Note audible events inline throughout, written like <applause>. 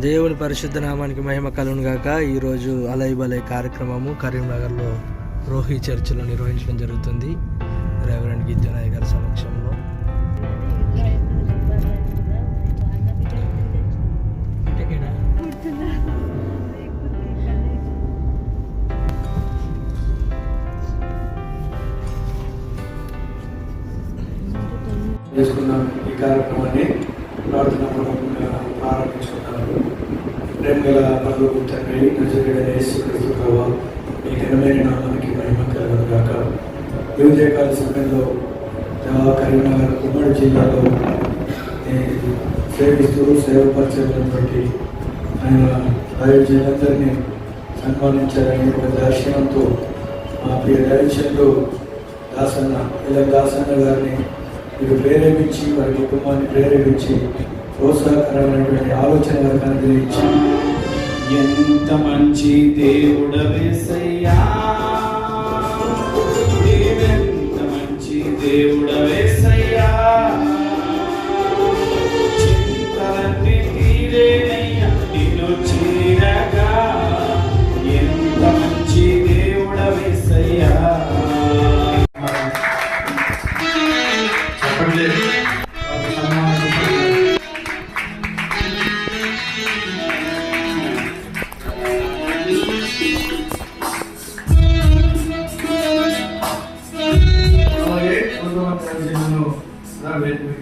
దేవుని పరిశుద్ధ నామానికి మహిమ కలుగును గాక. ఈరోజు అలై బలై కార్యక్రమము కరీంనగర్లో రోహి చర్చిలో నిర్వహించడం జరుగుతుంది. రెవరెంట్ గిద్దనాయ్ గారి సమక్షంలో. చేసుకున్నాం ఈ కార్యక్రమాన్ని ప్రార్థన పూర్వకంగా ప్రేమ గల పదవి తండ్రి నజరుడైన ప్రభావ మీ ఘనమైన నామానికి మహిమ కలగదు కాక వివిధకాల సమయంలో కరీంనగర్ ఉమ్మడి జిల్లాలో ఈ సేవిస్తూ సేవపరచబడినటువంటి ఆయన దైవజనులందరినీ సన్మానించారని ఒక దర్శనంతో మా ప్రియ దైవజనులు దాసన్న ఇలా దాసన్న గారిని మీరు ప్రేరేపించి వారి కుటుంబాన్ని ప్రేరేపించి ప్రోత్సాహకరమైనటువంటి ఆలోచన వరకు అనుగ్రహించి ఎంత మంచి దేవుడవేసయ్యా. నీవెంత మంచి దేవుడవేసయ్యా. చింతలన్నీ తీరేనే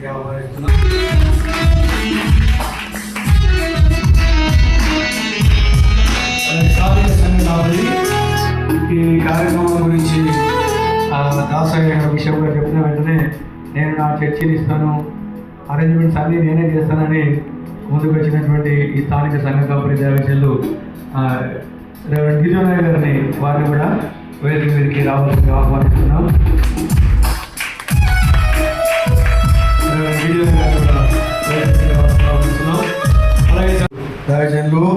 ఆహ్వానిస్తున్నాం. ఈ కార్యక్రమం గురించి దాసయ్య విషయంలో చెప్పిన వెంటనే నేను నా చర్చిని ఇస్తాను అరేంజ్మెంట్స్ అన్నీ నేనే చేస్తానని ముందుకు వచ్చినటువంటి ఈ స్థానిక సంఘ కంపెనీ దేవచల్లు రెవరెండ్ గిరిజనాయ్ గారిని వారిని కూడా వేదిక మీదకి రావాలని ఆహ్వానిస్తున్నాం దైవజనులు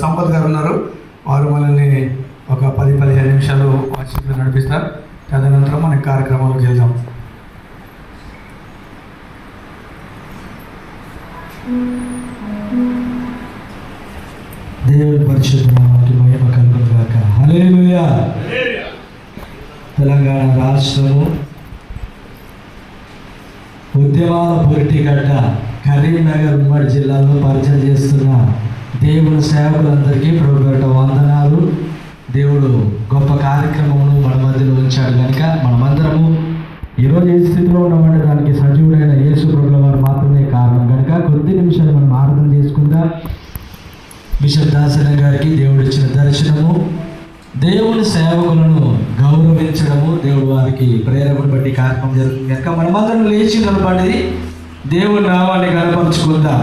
సంపత్ గారు ఉన్నారు. వారు మనల్ని ఒక పది పదిహేను నిమిషాలు వాట్సాప్లో నడిపిస్తారు. తదనంతరం మన కార్యక్రమాలకు వెళ్దాం. దేవుని పరిశుద్ధి మహిమ కలుగుగాక గాక. తెలంగాణ రాష్ట్రము ఉద్యమాల పురిటిగడ్డ కరీంనగర్ ఉమ్మడి జిల్లాలో పరిచయం చేస్తున్న దేవుని సేవకులందరికీ ప్రభుగడ్డ వందనాలు. దేవుడు గొప్ప కార్యక్రమమును మన మధ్యలో ఉంచాడు కనుక మనమందరము ఈరోజు ఏ స్థితిలో ఉన్నామంటే దానికి సజీవుడైన యేసు ప్రభుల వారు మాత్రమే కారణం కనుక కొద్ది నిమిషాలు మనం ఆరాధన చేసుకుందాం. బిషప్ దాసన గారికి దేవుడు ఇచ్చిన దర్శనము దేవుని సేవకులను గౌరవించడము దేవుడు వారికి ప్రేరణ బట్టి కార్యక్రమం జరుగుతుంది కనుక మనమందరం లేచి నిలబడి దేవుని నామాన్ని కనపరుచుకుందాం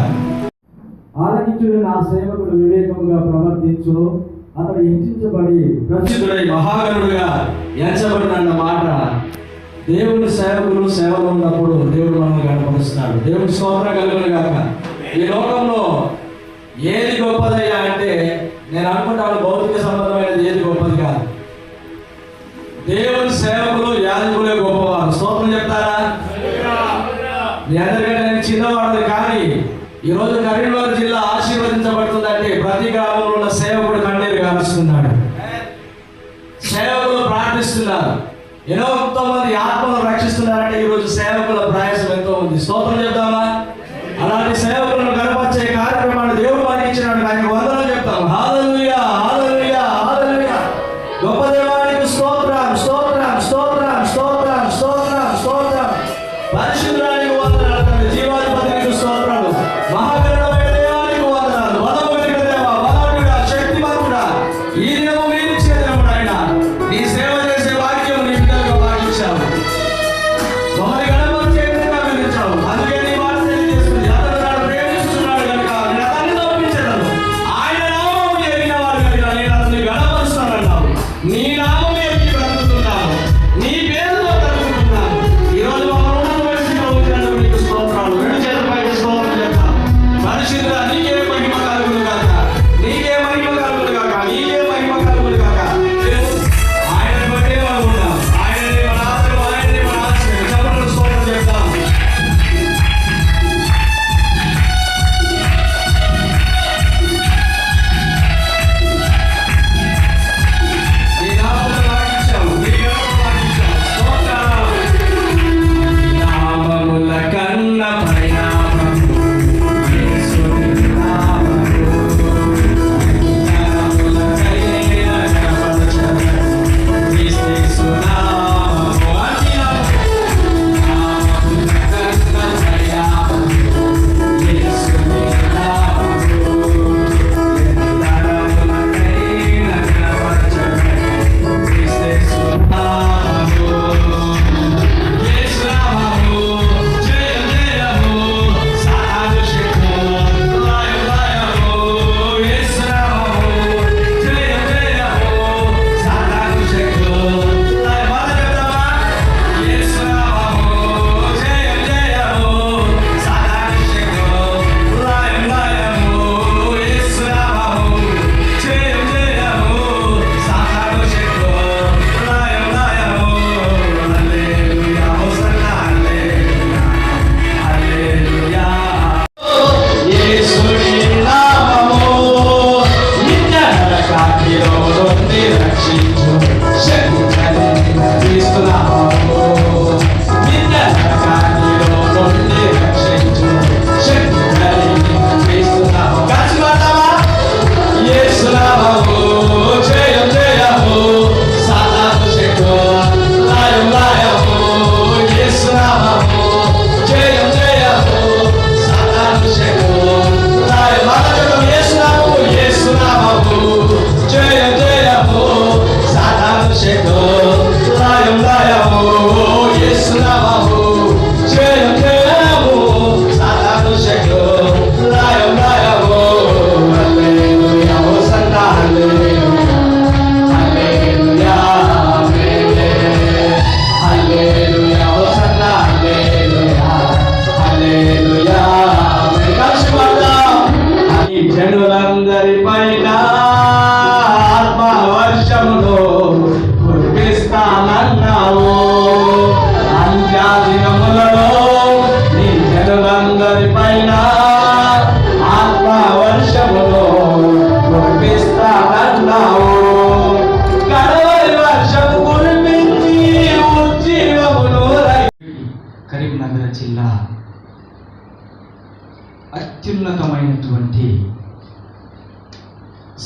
ఆలకించుడు నా సేవకుడు వివేకముగా ప్రవర్తించు అతడు హెచ్చించబడి ప్రసిద్ధుడై మహాగణుడుగా ఎంచబడిన మాట. దేవుని సేవకులు సేవలు ఉన్నప్పుడు దేవుడు మనల్ని కనపరుస్తున్నాడు దేవుని స్తోత్రం కలుగును గాక. ఈ లోకంలో ఏది గొప్పదయ్యా అంటే నేను అనుకుంటాను భౌతిక ఎంతో మంది ఆత్మను రక్షిస్తున్నారంటే ఈ రోజు సేవకుల ప్రయాసం ఎంతో ఉంది స్తోత్రం చెప్తామా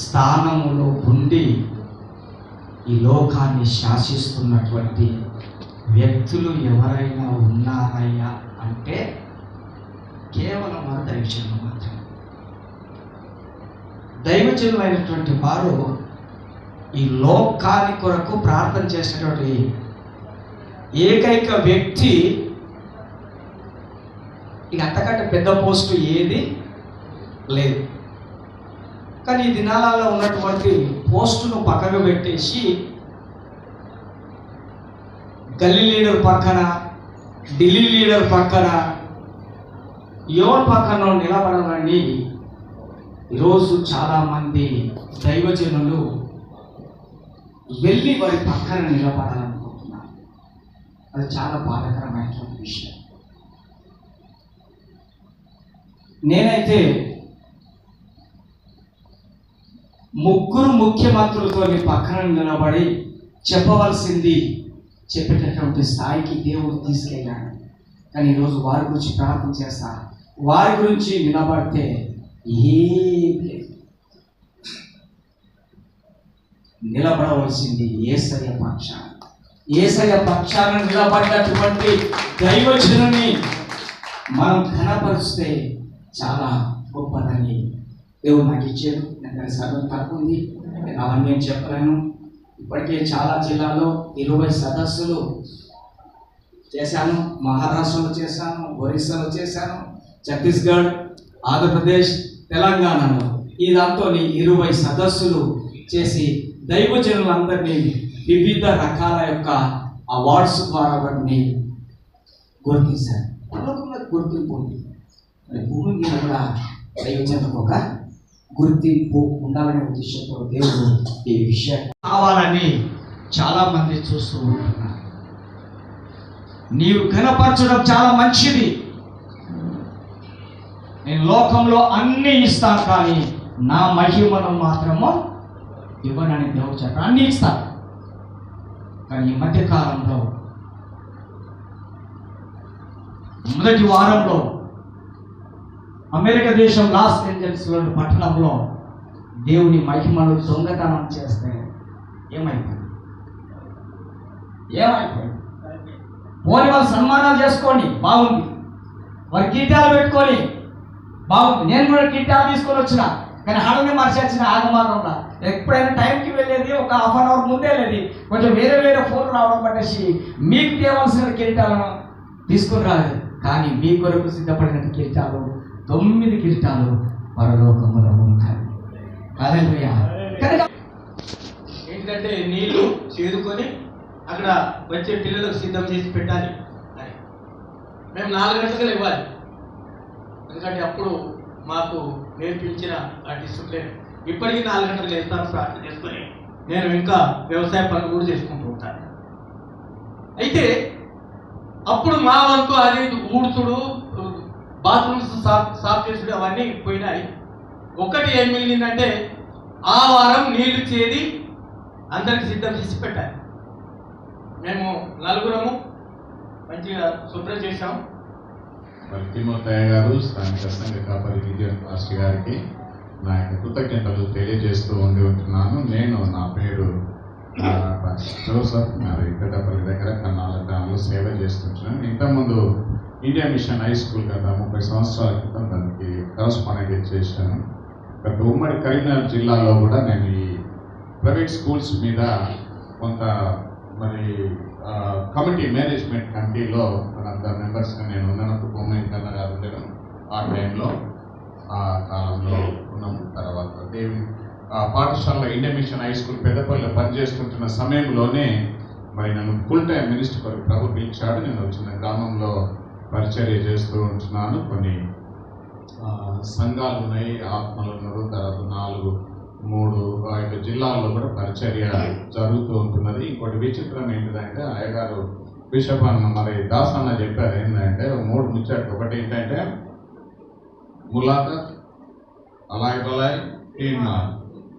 స్థానములో ఉండి ఈ లోకాన్ని శాసిస్తున్నటువంటి వ్యక్తులు ఎవరైనా ఉన్నారయ్యా అంటే కేవలం మన దైవజనులు మాత్రమే. దైవజనులైనటువంటి వారు ఈ లోకాని కొరకు ప్రార్థన చేసినటువంటి ఏకైక వ్యక్తి ఇక అంతకంటే పెద్ద పోస్టు ఏది లేదు. కానీ ఈ దినాలలో ఉన్నటువంటి పోస్టును పక్కకు పెట్టేసి గల్లీ లీడర్ పక్కన ఢిల్లీ లీడర్ పక్కన ఎవరి పక్కన నిలబడాలని ఈరోజు చాలామంది దైవజనులు వెళ్ళి వారి పక్కన నిలబడాలనుకుంటున్నారు. అది చాలా బాధాకరమైనటువంటి విషయం. నేనైతే ముగ్గురు ముఖ్యమంత్రులతో నీ పక్కన నిలబడి చెప్పవలసింది చెప్పేటటువంటి స్థాయికి దేవుడు తీసుకెళ్ళాడు. కానీ ఈరోజు వారి గురించి ప్రార్థన చేస్తా. వారి గురించి నిలబడితే ఏం లేదు. నిలబడవలసింది ఏసయ్య పక్షాన. ఏసయ్య పక్షాన నిలబడినటువంటి దైవజనుని మనం కనపరిస్తే చాలా గొప్పదని దేవుడు నాకు ఇచ్చాడు. నాకు సగం తక్కువ ఉంది నేను అవన్నీ చెప్పలేను. ఇప్పటికే చాలా జిల్లాలో ఇరవై సదస్సులు చేశాను. మహారాష్ట్రలో చేశాను ఒరిస్సాలో చేశాను ఛత్తీస్గఢ్ ఆంధ్రప్రదేశ్ తెలంగాణలో. ఈ దాంతో ఇరవై సదస్సులు చేసి దైవజనులందరినీ వివిధ రకాల యొక్క అవార్డ్స్ ద్వారా వాటిని గుర్తించారు. పరలోకంలో గుర్తింపు ఉంది. మరి భూమి మీద కూడా దైవజనులకు ఒక గుర్తింపు ఉండాలనే ఉద్దేశంతో దేవుడు ఈ విషయం కావాలని చాలా మంది చూస్తూ ఉంటున్నారు. నీవు కనపరచడం చాలా మంచిది. నేను లోకంలో అన్ని ఇస్తాను కానీ నా మహిమను మాత్రము ఇవ్వనని దేవుడు చెప్పాడు. అన్ని ఇస్తాను కానీ ఈ మధ్య కాలంలో మొదటి వారంలో అమెరికా దేశం లాస్ ఏంజల్స్లోని పట్టణంలో దేవుని మహిమను దొంగతనం చేస్తే ఏమైపోయింది? ఏమైపోయింది? పోని వాళ్ళు సన్మానాలు చేసుకోండి బాగుంది. వారి కీటాలు పెట్టుకొని బాగుంది. నేను కూడా కీటాలు తీసుకొని వచ్చిన కానీ హడని మర్చి వచ్చిన ఎప్పుడైనా టైంకి వెళ్ళేది ఒక హాఫ్ అన్ అవర్ ముందే వెళ్ళేది. కొంచెం వేరే వేరే ఫోన్లు రావడం పట్టేసి మీకు తేవలసిన కిరీటాలను తీసుకుని రాలేదు. కానీ మీ కొరకు సిద్ధపడిన కిరీటాలు తొమ్మిది కిరీటాలు పరలోకములో ఉంటాయి. కనుక ఏంటంటే నీళ్ళు చేదుకొని అక్కడ వచ్చే పిల్లలకు సిద్ధం చేసి పెట్టాలి అని. మేము నాలుగు గంటలకు ఇవ్వాలి ఎందుకంటే అప్పుడు మాకు నేర్పించిన ఆ డిసిప్లిన్ ఇప్పటికీ నాలుగు గంటలకు లేస్తాను ప్రార్థన చేసుకొని నేను ఇంకా వ్యవసాయ పనులు కూడా చేసుకుంటూ ఉంటాను. అయితే అప్పుడు మా వంతు అది ఊడ్చుడు బాత్రూమ్స్ సాఫ్ సాఫ్ చేసుడు అవన్నీ పోయినాయి. ఒకటి ఏం మిగిలిందంటే ఆ వారం నీళ్ళు చేది అందరికి సిద్ధం చేసి పెట్టాలి మేము నలుగురము మంచిగా శుభ్రం చేశాం. మరి గారు స్థానిక సంఘ కాపరి విజయన్ మాస్టర్ గారికి నా యొక్క కృతజ్ఞతలు తెలియజేస్తూ ఉండి ఉంటున్నాను. నేను నా పేరు జోసఫ్ మరి పెద్దపల్లి దగ్గర కన్నాల గ్రామంలో సేవ చేస్తుంటున్నాను. ఇంతకుముందు ఇండియా మిషన్ హై స్కూల్ గత ముప్పై సంవత్సరాల క్రితం దానికి కరస్పాండెంట్ చేశాను. గత ఉమ్మడి కరీంనగర్ జిల్లాలో కూడా నేను ఈ ప్రైవేట్ స్కూల్స్ మీద కొంత మరి కమిటీ మేనేజ్మెంట్ కమిటీలో మనంత మెంబర్స్గా నేను ఉన్నప్పుడు భూమి కన్నా గారు ఉండడం ఆ టైంలో ఆ కాలంలో ఉన్నాం. తర్వాత దేవి ఆ ఇండియా మిషన్ హై స్కూల్ పెద్దపల్లిలో పనిచేసుకుంటున్న సమయంలోనే మరి నన్ను ఫుల్ టైం మినిస్టర్ ప్రభుత్వం ప్రభు పిలిచాడు. నేను వచ్చిన గ్రామంలో పరిచర్య చేస్తూ ఉంటున్నాను. కొన్ని ఆ, సంఘాలు ఉన్నాయి ఆత్మలు ఉన్నారు తర్వాత నాలుగు మూడు ఐదు జిల్లాల్లో కూడా పరిచర్య జరుగుతూ ఉంటున్నది. ఇంకోటి విచిత్రం ఏంటిదంటే అయ్యగారు బిషప్ అన్న మరి దాస్ అన్న చెప్పారు ఏంటంటే మూడు ముచ్చాడు ఒకటి ఏంటంటే ములాఖత్ అలాయ్ బలాయ్ ఈయన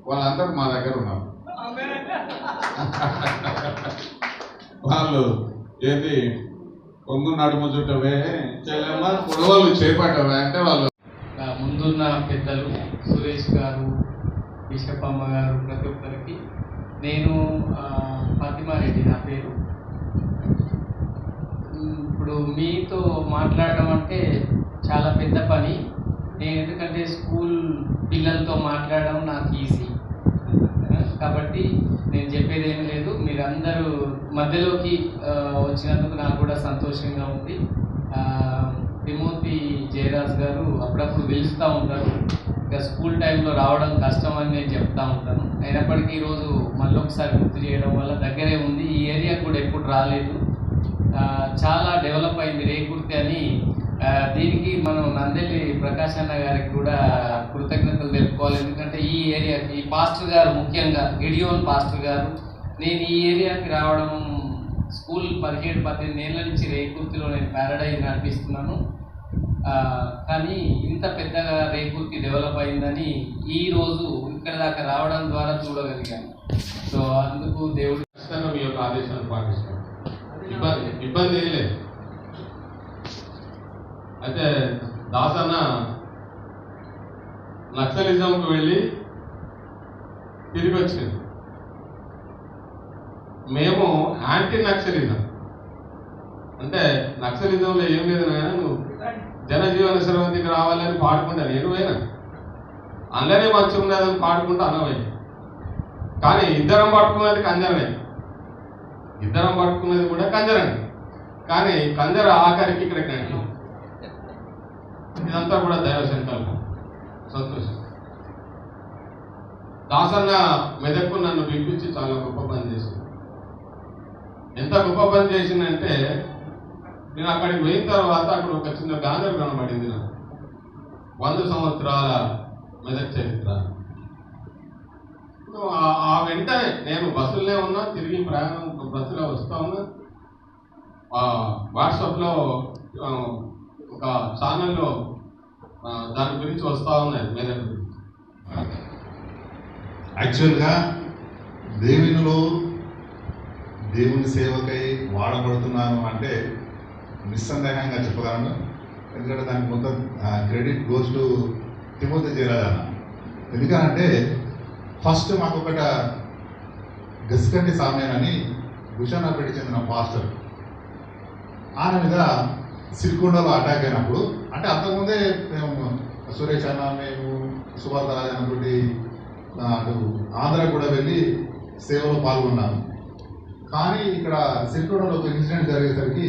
వాళ్ళందరూ మా దగ్గర ఉన్నారు. వాళ్ళు ఏది కొంగు నడుము చుట్టవే చెల్లెమ్మ పొడవలు చేపట్టవే అంటే వాళ్ళు. ముందున్న పెద్దలు సురేష్ గారు బిషప్పమ్మ గారు ప్రతి ఒక్కరికి నేను ఫాతిమారెడ్డి నా పేరు. ఇప్పుడు మీతో మాట్లాడడం అంటే చాలా పెద్ద పని. నేను ఎందుకంటే స్కూల్ పిల్లలతో మాట్లాడడం నాకు ఈజీ. <laughs> కాబట్టి నేను చెప్పేది ఏం లేదు. అందరూ మధ్యలోకి వచ్చినందుకు నాకు కూడా సంతోషంగా ఉంది. ఆ, తిమోతి జయరాజ్ గారు అప్పుడప్పుడు పిలుస్తూ ఉంటారు. ఇంకా స్కూల్ టైంలో రావడం కష్టం అని నేను చెప్తా ఉంటాను. అయినప్పటికీ ఈరోజు మళ్ళీ ఒకసారి గుర్తు చేయడం వల్ల దగ్గరే ఉంది. ఈ ఏరియా కూడా ఎప్పుడు రాలేదు. చాలా డెవలప్ అయింది రేకుర్తి అని. దీనికి మనం నందెల్లి ప్రకాష్ అన్న గారికి కూడా కృతజ్ఞతలు తెలుపుకోవాలి. ఎందుకంటే ఈ ఏరియాకి ఈ పాస్టర్ గారు ముఖ్యంగా గిడియోన్ పాస్టర్ గారు నేను ఈ ఏరియాకి రావడం స్కూల్ పదిహేడు పద్దెనిమిది ఏళ్ళ నుంచి రేకుర్తిలో నేను ప్యారడైజ్ నడిపిస్తున్నాను. కానీ ఇంత పెద్దగా రేకుర్తి డెవలప్ అయిందని ఈ రోజు ఇక్కడ దాకా రావడం ద్వారా చూడగలిగాను. సో అందుకు దేవుడు ఖచ్చితంగా మీ యొక్క ఆదేశాలు పాటిస్తాను. ఇబ్బంది ఇబ్బంది ఏం లేదు. అయితే దాసన్న నక్సలిజంకు వెళ్ళి తిరిగి వచ్చింది. మేము యాంటీ నక్సలిజం. అంటే నక్సలిజంలో ఏం లేదు నాయన నువ్వు జనజీవన శ్రవంతికి రావాలని పాడుకుంటా నేను పోయినా. అందరినీ మంచిగా ఉన్నదని పాడుకుంటా అనవయ్య కానీ ఇద్దరం పట్టుకున్నది కంజరమే. ఇద్దరం పట్టుకున్నది కూడా కంజరమే. కానీ కంజర ఆఖరికి ఇక్కడ కంటి ఇదంతా కూడా దైవ సంకల్పం. సంతోషం. దాసన్న మెదక్కు నన్ను పిలిపించి చాలా గొప్ప పని చేసింది. ఎంత గొప్ప పని చేసిందంటే నేను అక్కడికి పోయిన తర్వాత అక్కడ ఒక చిన్న బ్యానర్ కనబడింది నాకు. వంద సంవత్సరాల మెదక్ చరిత్ర. ఆ- వెంటనే నేను బస్సులోనే ఉన్నా తిరిగి ప్రయాణం బస్సులో వస్తా ఉన్నా. ఆ, వాట్సాప్లో ఒక ఛానల్లో దాని గురించి వస్తూ ఉన్నాయి మెదక్ యాక్చువల్గా దేవునిలో దేవుని సేవకై వాడబడుతున్నాను అంటే నిస్సందేహంగా చెప్పగలను? ఎందుకంటే దానికి మొత్తం క్రెడిట్ గోస్ టు తిమోతి జయరాజన్న. ఎందుకంటే ఫస్ట్ మాకు ఒకట గసికంటి సామ్యాన్ అని చెందిన పాస్టర్. ఆయన మీద సిరికొండలో అటాక్ అయినప్పుడు అంటే అంతకుముందే మేము సురేష్ అన్న మేము సుభాత అన్నటువంటి అటు ఆంధ్ర కూడా వెళ్ళి సేవలో పాల్గొన్నాము. కానీ ఇక్కడ సిరికొండలో ఒక ఇన్సిడెంట్ జరిగేసరికి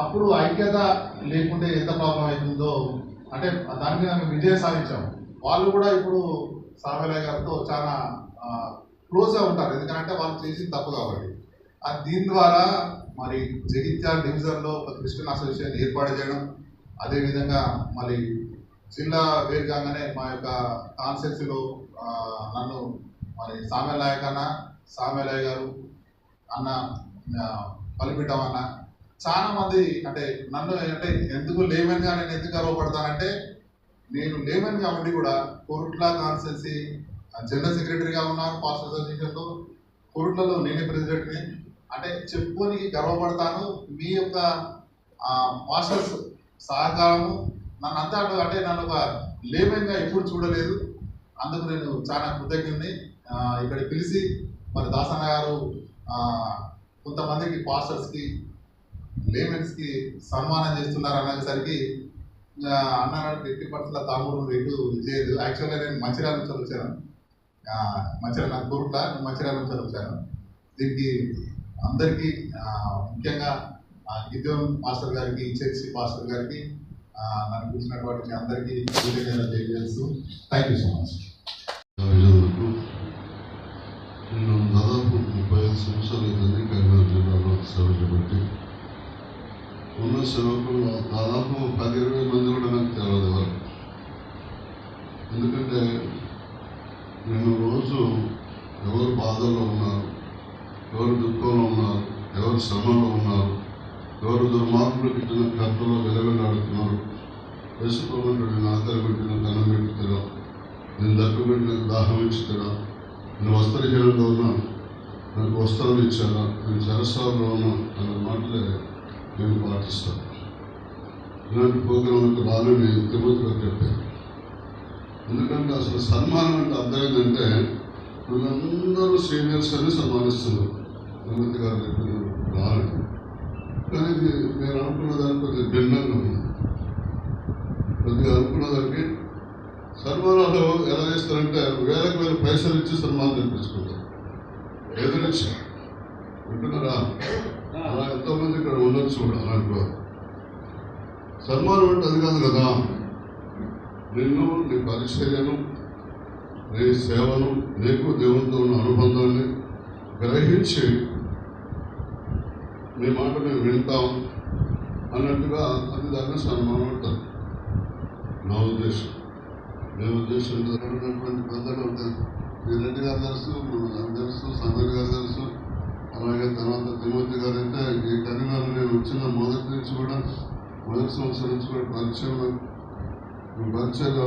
అప్పుడు ఐక్యత లేకుంటే ఎంత ప్రాబ్లం అవుతుందో అంటే దాని మీద మేము విజయం సాధించాం. వాళ్ళు కూడా ఇప్పుడు సామలయ్య గారితో చాలా క్లోజ్గా ఉంటారు. ఎందుకంటే వాళ్ళు చేసింది తప్పు కాబట్టి. అది దీని ద్వారా మరి జగిత్యాల డివిజన్లో ఒక క్రిస్టియన్ అసోసియేషన్ ఏర్పాటు చేయడం అదేవిధంగా మరి జిల్లా వేరుగానే మా యొక్క కాన్సెన్సీలో నన్ను మరి సామెలాయ కన్నా గారు అన్న ఆ, అన్న. చాలా మంది అంటే నన్ను అంటే ఎందుకు లేమన్గా నేను ఎందుకు గర్వపడతానంటే నేను లేమన్ కాబట్టి కూడా కోరుట్ల కాన్స్టిట్యున్సీ జనరల్ సెక్రటరీగా ఉన్నాను పాస్ట్ అసోసియేషన్లో కోరుట్లలో నేనే ప్రెసిడెంట్ని. అంటే చెప్పుకోనికి గర్వపడతాను. మీ యొక్క మాస్టర్స్ సహకారము నన్ను అంతా అంటే నన్ను ఒక లేమన్గా ఎప్పుడు చూడలేదు. అందుకు నేను చాలా కృతజ్ఞుడిని ఇక్కడ పిలిచి మరి దాసన్న గారు కొంతమందికి పాస్టర్స్కి లేమెన్స్కి సన్మానం చేస్తున్నారు అనేసరికి ఆ, ఎట్టి పట్ల తాముడు రేటు చేయదు యాక్చువల్గా నేను మంచిర్యాల నుంచి వచ్చాను మంచిర్యాల నాకు కోరుట్ల మంచిర్యాల నుంచి వచ్చాను దీనికి అందరికీ ముఖ్యంగా ఆ, గిద్దెం మాస్టర్ గారికి చర్చి మాస్టర్ గారికి నన్ను కూర్చున్నటువంటి అందరికీ కృతజ్ఞతలు తెలియజేస్తూ థ్యాంక్ యూ సో మచ్ వరకు నేను దాదాపు ముప్పై ఐదు సంవత్సరాలు అవుతుంది కరీంనగర్ జిల్లాలో సేవ చేపట్టి ఉన్న సేవకులు దాదాపు పది ఇరవై మంది కూడా నాకు తెలియదు ఎవరు ఎందుకంటే నేను రోజు ఎవరు బాధల్లో ఉన్నారు ఎవరు దుఃఖంలో ఉన్నారు ఎవరు శ్రమలో ఉన్నారు ఎవరు దుర్మార్గులు పెట్టిన కర్తలో వెలవెల్లాడుతున్నారు వేసుకోమంటాడు నాకలు పెట్టిన ధనం పెట్టుతారా నేను దక్కబెట్టిన దాహం ఇచ్చుతారా నేను వస్త్రహీనంలో ఉన్నా నాకు వస్త్రాలు ఇచ్చారా నేను చెరసాలలో ఉన్నా అనే మాటలే నేను పాటిస్తాను. ఇలాంటి ప్రోగ్రాంలకు రాను నేను తిరుపతిలో చెప్పాను ఎందుకంటే అసలు సన్మానం అంటే అర్థం ఏంటంటే వీళ్ళందరూ సీనియర్స్ అని సన్మానిస్తున్నారు. తిరుమతి గారు చెప్పిన రాను కానీ నేను అనుకున్న దానికి కొద్దిగా భిన్నంగా ఉంది. కొద్దిగా అనుకున్న దానికి సన్మానాలు ఎలా చేస్తారంటే వేలకు వేల పైసలు ఇచ్చి సన్మానం తెప్పించుకుంటారు ఎదురిచ్చి వింటున్నారా? అలా ఎంతోమంది ఇక్కడ ఉండొచ్చు కూడా అలాంటి వారు సన్మానం అంటే అది కాదు కదా. నిన్ను నీ పరిచర్యను నీ సేవను నీకు దేవునితో ఉన్న అనుబంధాన్ని గ్రహించి మీ మాట మేము వింటాం అన్నట్టుగా అది దాన్ని సన్మానం అంటారు. నా ఉద్దేశం. మీ ఉద్దేశం ఉన్నటువంటి పెద్దలు ఉంటారు ఈ రెడ్డి గారు తెలుసు నాకు తెలుసు సందర్ గారు తెలుసు అలాగే తర్వాత తిమోతి గారు అయితే ఈ కరీనాలు నేను వచ్చిన మొదటి నుంచి కూడా మొదటి సంవత్సరం నుంచి కూడా పరిచయం పరిచయంలో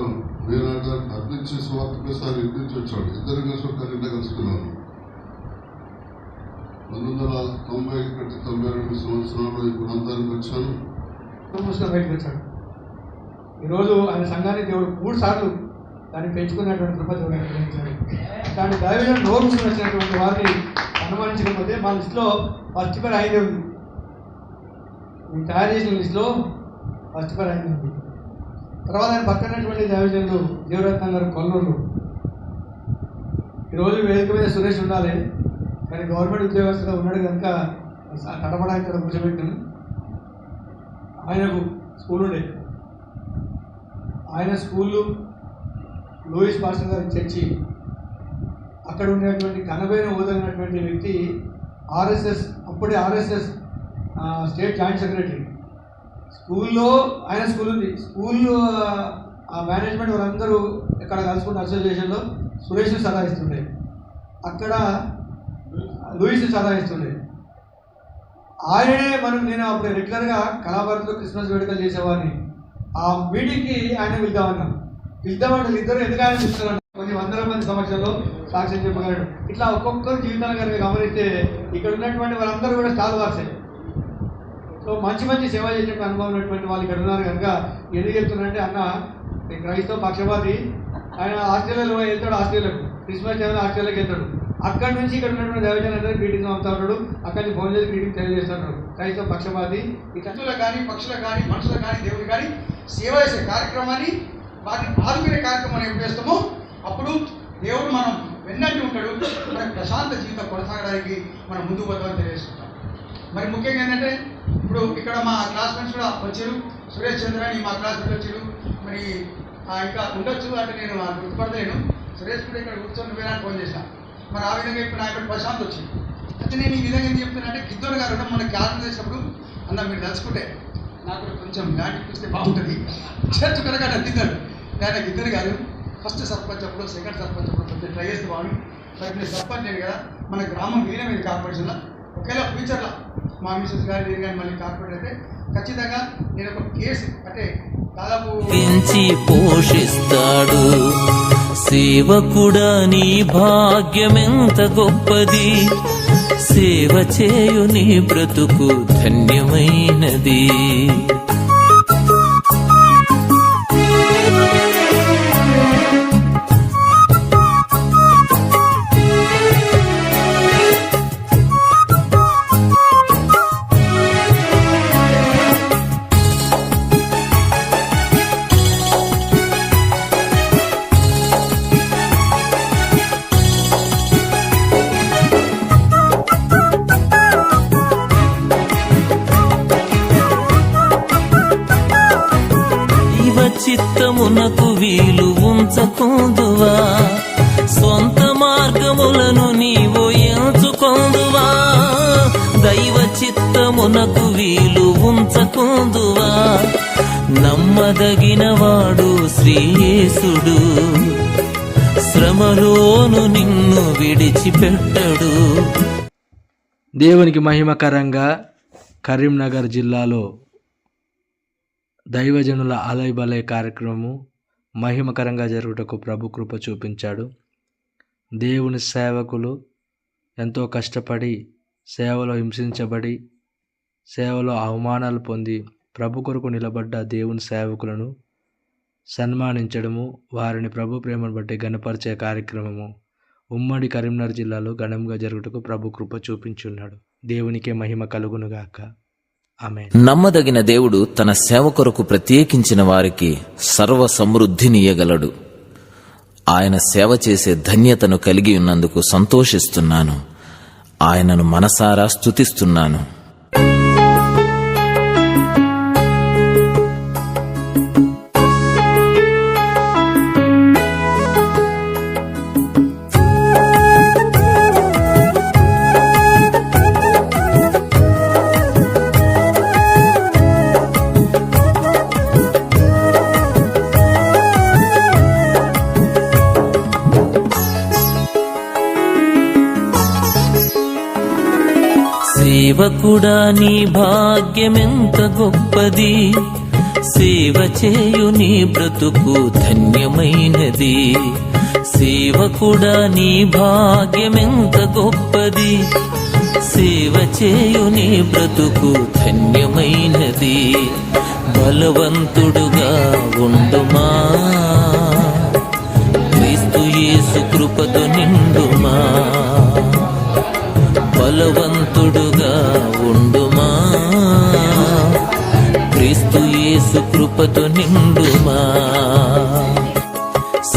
నేను అర్థించి స్వార్థ సార్ ఇంటించి వచ్చాడు. ఇద్దరు కలిసి ఒక ఇంట కలుసుకున్నాను పంతొమ్మిది వందల తొంభై ఒకటి తొంభై రెండు సంవత్సరంలో ఈ ప్రాంతానికి వచ్చాను. బయటకు వచ్చాడు. ఈరోజు ఆయన సంఘాన్ని దేవుడు మూడు సార్లు దాన్ని పెంచుకున్నటువంటి కృపతి అనుగ్రహించాడు. దాని దైవం నోరు వచ్చినటువంటి వారిని అనుమానించకపోతే మా లిస్టులో ఫస్ట్ పేరు ఐదే ఉంది. నేను తయారు చేసిన లిస్టులో ఫస్ట్ పేరు అయింది తర్వాత ఆయన పక్కనటువంటి దైవజనులు దేవరత్నం గారు కొల్లూరు ఈరోజు వేదిక మీద సురేష్ ఉండాలి కానీ గవర్నమెంట్ ఉద్యోగస్తుగా ఉన్నాడు కనుక కడపడానికి ఇక్కడ కూర్చోబెట్టాను. ఆయనకు స్కూల్ ఉండే. ఆయన స్కూళ్ళు లూయిస్ మాస్టర్ గారి చర్చి. అక్కడ ఉండేటువంటి కనబైన ఓదలినటువంటి వ్యక్తి ఆర్ఎస్ఎస్ అప్పుడే ఆర్ఎస్ఎస్ స్టేట్ జాయింట్ సెక్రటరీ. స్కూల్లో ఆయన స్కూల్ ఉంది స్కూల్లో ఆ మేనేజ్మెంట్ వాళ్ళందరూ ఇక్కడ కలుసుకున్న అసోసియేషన్లో సురేష్ని సదాయిస్తుండే అక్కడ లూయిస్ని సదాయిస్తుండే ఆయననే మనం నేను అప్పుడు రెగ్యులర్గా కళాభారతిలో క్రిస్మస్ వేడుకలు చేసేవాడిని. ఆ మీటింగ్కి ఆయన పిలుద్దామన్నాం పిలుద్దామంటే ఇద్దరు ఎందుకు ఆయన పిలుస్తున్నారు కొన్ని వందల మంది సమక్షంలో సాక్ష్యం చెప్పగలడు. ఇట్లా ఒక్కొక్కరు జీవితాలు కనుక గమనిస్తే ఇక్కడ ఉన్నటువంటి వాళ్ళందరూ కూడా స్టాల్ వార్సే. సో మంచి మంచి సేవ చేసేటువంటి అనుభవం ఉన్నటువంటి వాళ్ళు ఇక్కడ ఉన్నారు కనుక ఎందుకు చెప్తున్నారంటే అన్న క్రైస్తవ పక్షపాతి ఆయన ఆస్ట్రేలియాలో వెళ్తాడు ఆస్ట్రేలియాకు. క్రిస్మస్ టైంలో ఆస్ట్రేలియాకి వెళ్తాడు. అక్కడి నుంచి ఇక్కడ ఉన్నటువంటి దేవజన అందరూ గ్రీటింగ్ అవుతా ఉన్నాడు. అక్కడి నుంచి ఫోన్ చేసి గ్రీటింగ్ తెలియజేస్తున్నాడు క్రైస్తవ పక్షపాతి ఈ జంతువులకు కానీ పక్షుల కానీ మనుషులకు కానీ దేవుడు కానీ సేవ చేసే కార్యక్రమాన్ని వారిని ఆదుకునే కార్యక్రమాన్ని ఏం చేస్తామో అప్పుడు దేవుడు మనం వెన్నట్టు ఉంటాడు. మన ప్రశాంత జీవితం కొనసాగడానికి మనం ముందుకు పోతామని తెలియజేసుకుంటాం మరి ముఖ్యంగా ఏంటంటే ఇప్పుడు ఇక్కడ మా క్లాస్మేట్స్ కూడా వచ్చారు. సురేష్ చంద్ర అని మా క్లాస్మేట్ వచ్చారు. మరి ఆ, ఇంకా ఉండొచ్చు అంటే నేను గుర్తుపడలేను సురేష్ కూడా ఇక్కడ కూర్చొని వేరే ఫోన్ చేశాను మరి ఆ విధంగా ఇప్పుడు నా ఇక్కడ ప్రశాంత్ వచ్చింది. అయితే నేను ఈ విధంగా ఏం చెప్తున్నానంటే కిద్దోడు గారు కూడా మన క్యాలెండర్ చేసినప్పుడు అన్న మీరు తలుచుకుంటే నాకు కొంచెం ల్యాండ్ చూస్తే బాగుంటుంది. చేర్చు కనుక అందిద్దరు నేను గిద్దరు గారు ఫస్ట్ సర్పంచ్ అప్పుడు సెకండ్ సర్పంచ్ అప్పుడు కొంచెం ట్రై చేస్తే బాగుంది సరే నేను సర్పంచ్ లేదు కదా మన గ్రామం విలీనమైంది కార్పొరేషన్లో ఒకవేళ ఫ్యూచర్లో మా మిసెస్ గారు నేను కానీ మళ్ళీ కార్పొరేట్ అయితే ఖచ్చితంగా నేను ఒక కేసు అంటే దాదాపు పెంచి పోషిస్తాడు. సేవకుడా నీ భాగ్యమెంత గొప్పది? సేవ చేయు నీ బ్రతుకు ధన్యమైనది. వీలు నమ్మదగినవాడు శ్రీయేసుడు. శ్రమలోను నిన్ను విడిచిపెట్టడు. దేవునికి మహిమకరంగా కరీంనగర్ జిల్లాలో దైవజనుల ఆలయ బలయ కార్యక్రమము మహిమకరంగా జరుగుటకు ప్రభు కృప చూపించాడు. దేవుని సేవకులు ఎంతో కష్టపడి సేవలో హింసించబడి సేవలో అవమానాలు పొంది ప్రభు కొరకు నిలబడ్డ దేవుని సేవకులను సన్మానించడము వారిని ప్రభు ప్రేమను బట్టి గణపరిచే కార్యక్రమము. ఉమ్మడి కరీంనగర్ జిల్లాలో ఘనంగా జరుగుటకు ప్రభు కృప చూపించున్నాడు. దేవునికే మహిమ కలుగునుగాక. ఆమె నమ్మదగిన దేవుడు తన సేవ కొరకు ప్రత్యేకించిన వారికి సర్వ సమృద్ధినియగలడు ఆయన సేవ చేసే ధన్యతను కలిగి ఉన్నందుకు సంతోషిస్తున్నాను. ఆయనను మనసారా స్తుతిస్తున్నాను. సేవకుడా నీ భాగ్యమెంత గొప్పది. సేవ చేయు నీ బ్రతుకు ధన్యమైనది. సేవకుడా నీ భాగ్యమెంత గొప్పది. సేవ చేయు నీ బ్రతుకు ధన్యమైనది. బలవంతుడుగా ఉండుమా. క్రీస్తు యేసు కృపతో నిండుమా. బలవంతు బలవంతుడుగా ఉండుమా? క్రీస్తు యేసు కృపతో నిండుమా?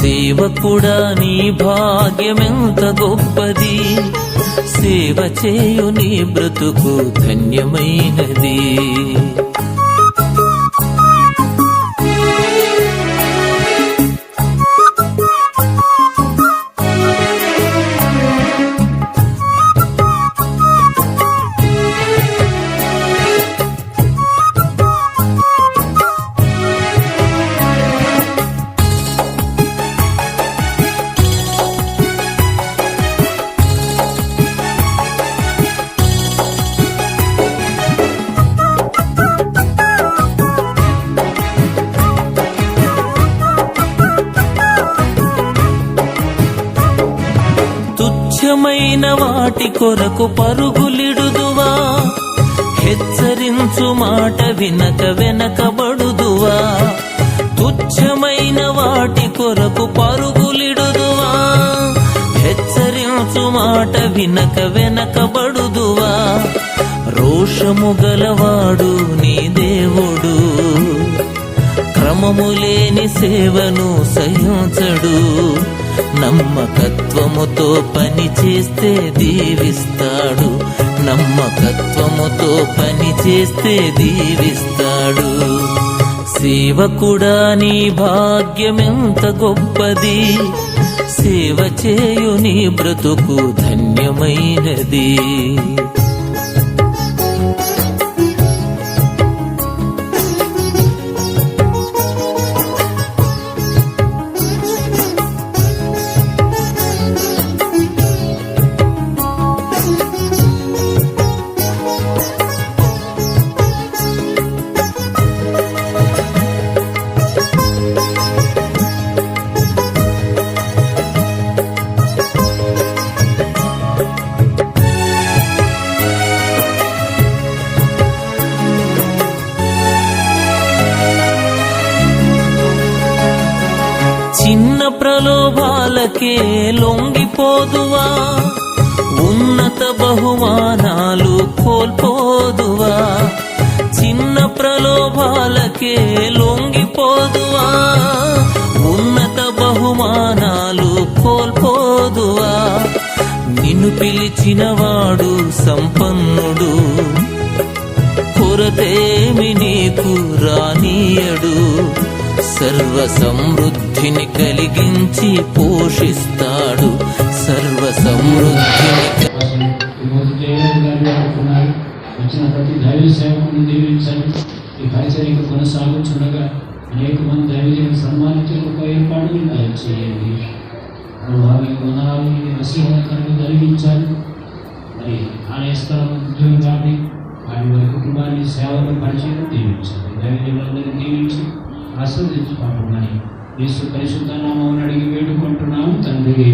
సేవకుడా నీ భాగ్యమెంత గొప్పది? సేవ చేయు నీ బ్రతుకు ధన్యమైనది. తుచ్చమైన వాటి కొరకు పరుగులిడుదువా? హెచ్చరించు మాట వినక వెనకబడుదువా? తుచ్చమైన వాటి కొరకు పరుగులిడుదువా? హెచ్చరించు మాట వినక వెనకబడుదువా? రోషము గలవాడు నీ దేవుడు. క్రమము లేని సేవను సహించడు. నమ్మకత్వముతో పని చేస్తే దీవిస్తాడు. నమ్మకత్వముతో పని చేస్తే దీవిస్తాడు. సేవకుడా నీ భాగ్యమెంత గొప్పది. సేవ చేయు నీ బ్రతుకు ధన్యమైనది. కలిగినవాడు సంపన్నుడు. కొరతేమి నీకు రానీయడు. సర్వ సమృద్ధిని కలిగించి పోషిస్తాడు. సర్వ సమృద్ధిని వచ్చిన ప్రతి దైవ సేవకుని దీవించండి ఈ పరిచర్యకు కొనసాగుతుండగా అనేక మంది దైవజనులు సన్మానించడానికి ఏర్పాటు చేయండి వారి గుణాలు నశీహకరణ కలిగించాలి మరి ఆలయస్థలం ఉద్యోగం కానీ వారి వారి కుటుంబాన్ని సేవలు పరిచయం దీవించండి దైవజనులందరినీ దీవించి ఆస్వాదించుకుంటున్నాయి యేసు పరిశుద్ధ నామం అడిగి వేడుకుంటున్నాము తండ్రి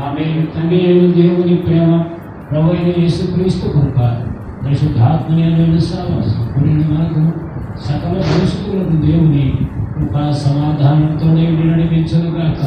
ఆమె తండ్రి అయిన దేవుని ప్రేమ ప్రభు యేసు క్రీస్తు కృప పరిశుద్ధాత్మీయమైన సహవాసం మనకు సకల పరిస్థితులను దేవుని కృపా సమాధానంతోనే నడిపించను కాక